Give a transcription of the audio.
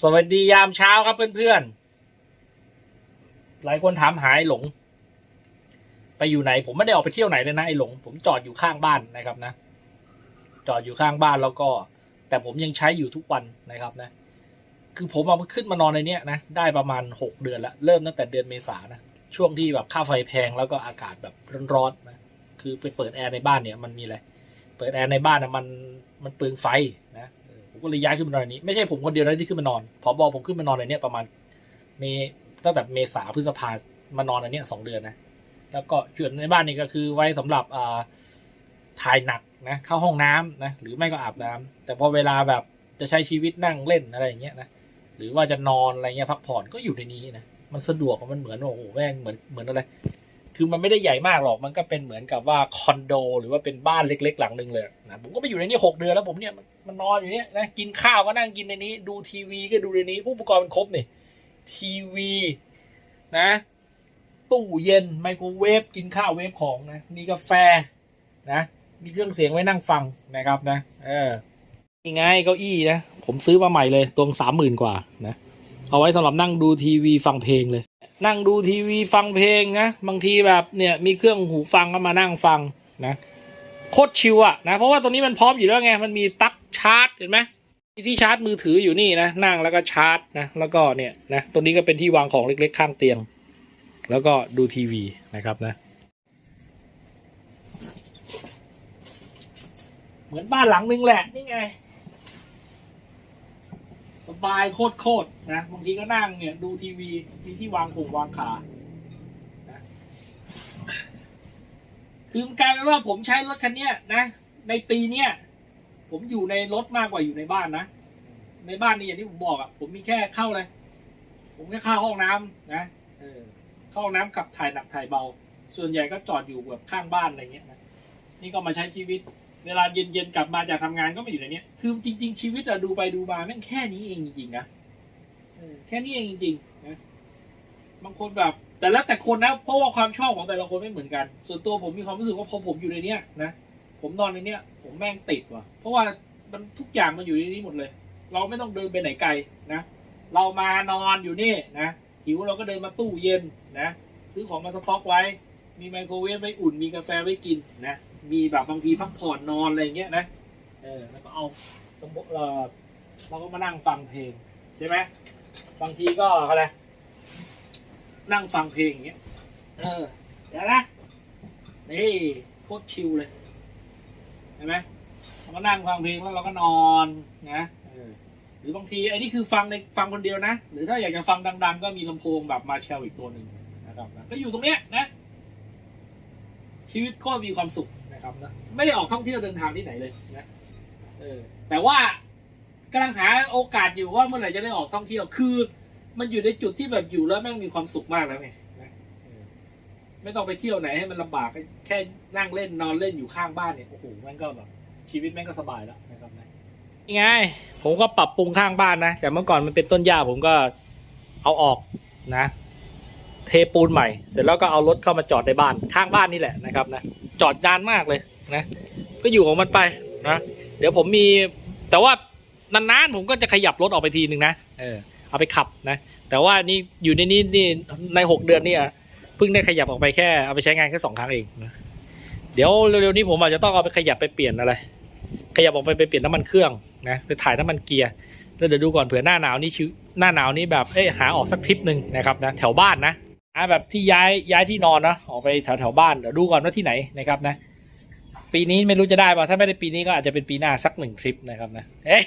สวัสดียามเช้าครับเพื่อนๆ หลายคนถามหาไอ้หลง ไปอยู่ไหน ผมไม่ได้ออกไปเที่ยวไหนเลยนะไอ้หลง ผมจอดอยู่ข้างบ้านนะครับนะ จอดอยู่ข้างบ้านแล้วก็ แต่ผมยังใช้อยู่ทุกวันนะครับนะ คือผมเอาขึ้นมานอนในเนี้ยนะ ได้ประมาณหกเดือนละเริ่มตั้งแต่เดือนเมษานะ ช่วงที่แบบค่าไฟแพงแล้วก็อากาศแบบร้อนๆนะ คือไปเปิดแอร์ในบ้านเนี่ยมันมีอะไร เปิดแอร์ในบ้านนะมันมันเปลืองไฟนะ ก็เลยย้ายขึ้นมานอนนนี้ ไม่ใช่ผมคนเดียวนะที่ขึ้นมานอนพอบอผมขึ้นมานอนในเนี้ยประมาณเมตั้งแต่เมษาพฤษภามานอนในเนี้ยสองเดือนนะแล้วก็ส่วนในบ้านนี่ก็คือไว้สำหรับอ่าถ่ายหนักนะเข้าห้องน้ำนะหรือไม่ก็อาบน้ำแต่พอเวลาแบบจะใช้ชีวิตนั่งเล่นอะไรอย่างเงี้ยนะหรือว่าจะนอนอะไรเงี้ยพักผ่อนก็อยู่ในนี้นะมันสะดวกมันเหมือนโอ้โหแม่งเหมือนเหมือนอะไร คือมันไม่ได้ใหญ่มากหรอกมันก็เป็นเหมือนกับว่าคอนโด หรือว่าเป็นบ้านเล็ก ๆ หลังหนึ่งเลยนะผมก็ไปอยู่ในนี้หกเดือนแล้วผมเนี่ยมันนอนอยู่เนี่ยนะกินข้าวก็นั่งกินในนี้ ดูทีวีก็ดูในนี้ผู้อุปกรณ์มันครบนี่ทีวีนะ ตู้เย็นไมโครเวฟกินข้าวเวฟของนะมีกาแฟนะ มีเครื่องเสียงไว้นั่งฟังนะครับนะ เออนี่ไงเก้าอี้นะผมซื้อมาใหม่เลยตรงสามหมื่นกว่านะเอาไว้สำหรับนั่งดูทีวีฟังเพลงเลย นั่งดูทีวีฟังเพลงนะบางทีแบบเนี่ยมีเครื่องหูฟังก็มานั่งฟังนะโคตรชิวอะนะเพราะว่าตัวนี้มันพร้อมอยู่แล้วไงมันมีปลั๊กชาร์จเห็นไหมที่ชาร์จมือถืออยู่นี่นะนั่งแล้วก็ชาร์จนะแล้วก็เนี่ยนะตัวนี้ก็เป็นที่วางของเล็กๆข้างเตียง แล้วก็ดูทีวีนะครับนะ เหมือนบ้านหลังนึงแหละนี่ไง สบายโคตรโคตรๆนะบางทีก็นั่งเนี่ย ดูทีวีมีที่วางผงวางขานะคือมันกลายเป็นว่าผมใช้รถคันเนี้ยนะ ในปีเนี้ยผมอยู่ในรถมากกว่าอยู่ในบ้านนะ ในบ้านนี่อย่างที่ผมบอกอะ่ะผมมีแค่เข้าเลย ผมแค่เข้าห้องน้ำนะเออเข้าห้องน้ำขับถ่ายหนักถ่ายเบา ส่วนใหญ่ก็จอดอยู่แบบข้างบ้านอะไรเงี้ยนะนี่ก็มาใช้ชีวิต เวลาเย็นๆกลับมาจากทำงานก็มาอยู่ในนี้ยคือจริง ๆ ชีวิตอะดูไปดูมาแม่งแค่นี้เองจริงๆนะแค่นี้เองจริงๆนะบางคนแบบแต่แล้วแต่คนนะเพราะว่าความชอบของแต่ละคนไม่เหมือนกัน ส่วนตัวผมมีความรู้สึกว่าพอผมอยู่ในเนี้ยนะผมนอนในเนี้ย ผมแม่งติดว่ะ เพราะว่ามันทุกอย่างมันอยู่ในนี้หมดเลย เราไม่ต้องเดินไปไหนไกลนะเรามานอนอยู่นี่นะหิวเราก็เดินมาตู้เย็นนะ ซื้อของมาสต็อกไว้ มีไมโครเวฟไว้อุ่นมีกาแฟไว้กินนะ มีแบบบางทีพักผ่อนนอนอะไรเงี้ยนะ เออแล้วก็เอาสมมติเราเราก็มานั่งฟังเพลงใช่ไหมบางทีก็อะไรนั่งฟังเพลงอย่างเงี้ย เออ เดี๋ยวนะนี่โคตรชิลเลยเห็นไหมเราก็นั่งฟังเพลงแล้วเราก็นอนนะเออหรือบางทีไอ้นี่คือฟังในฟังคนเดียวนะ หรือถ้าอยากจะฟังดัง ๆ ก็มีลำโพงแบบมาเชลอีกตัวหนึ่งนะครับก็อยู่ตรงเนี้ยนะ ชีวิตโคตรมีความสุขนะครับนะไม่ได้ออกท่องเที่ยวเดินทางที่ไหนเลยนะเออแต่ว่ากำลังหาโอกาสอยู่ว่าเมื่อไหร่จะได้ออกท่องเที่ยวคือ มันอยู่ในจุดที่แบบอยู่แล้วแม่งมีความสุขมากแล้วไงนะไม่ต้องไปเที่ยวไหนให้มันลำบากแค่นั่งเล่นนอนเล่นอยู่ข้างบ้านเนี่ยโอ้โหแม่งก็แบบชีวิตแม่งก็สบายแล้วนะครับนะยังไง ผมก็ปรับปรุงข้างบ้านนะแต่เมื่อก่อนมันเป็นต้นหญ้าผมก็เอาออกนะ เทปูนใหม่ เสร็จแล้วก็เอารถเข้ามาจอดในบ้านข้างบ้านนี่แหละนะครับนะจอดนานมากเลยนะก็อยู่ของมันไปนะเดี๋ยวผมมีแต่ว่านานๆผมก็จะขยับรถออกไปทีหนึ่งนะเออเอาไปขับนะ แต่ว่านี่อยู่ในนี้นี่ในหกเดือนเนี่ยเพิ่งได้ขยับออกไปแค่เอาไปใช้งานแค่สองครั้งเองนะเดี๋ยวเร็วๆนี้ผมอาจจะต้องเอาไปขยับไปเปลี่ยนอะไร ขยับออกไปไปเปลี่ยนน้ำมันเครื่องนะไปถ่ายน้ำมันเกียร์แล้วเดี๋ยวดูก่อนเผื่อหน้าหนาวนี่ชิวหน้าหนาวนี่แบบเอ้หาออกสักทริปหนึ่งนะครับนะแถวบ้านนะ อ่าแบบที่ย้ายย้ายที่นอนนะออกไปแถวแถวบ้านเดี๋ยวดูก่อนว่าที่ไหนนะครับนะ ปีนี้ไม่รู้จะได้ป่ะถ้าไม่ได้ปีนี้ก็อาจจะเป็นปีหน้าสักหนึ่งทริปนะครับนะเอ้ย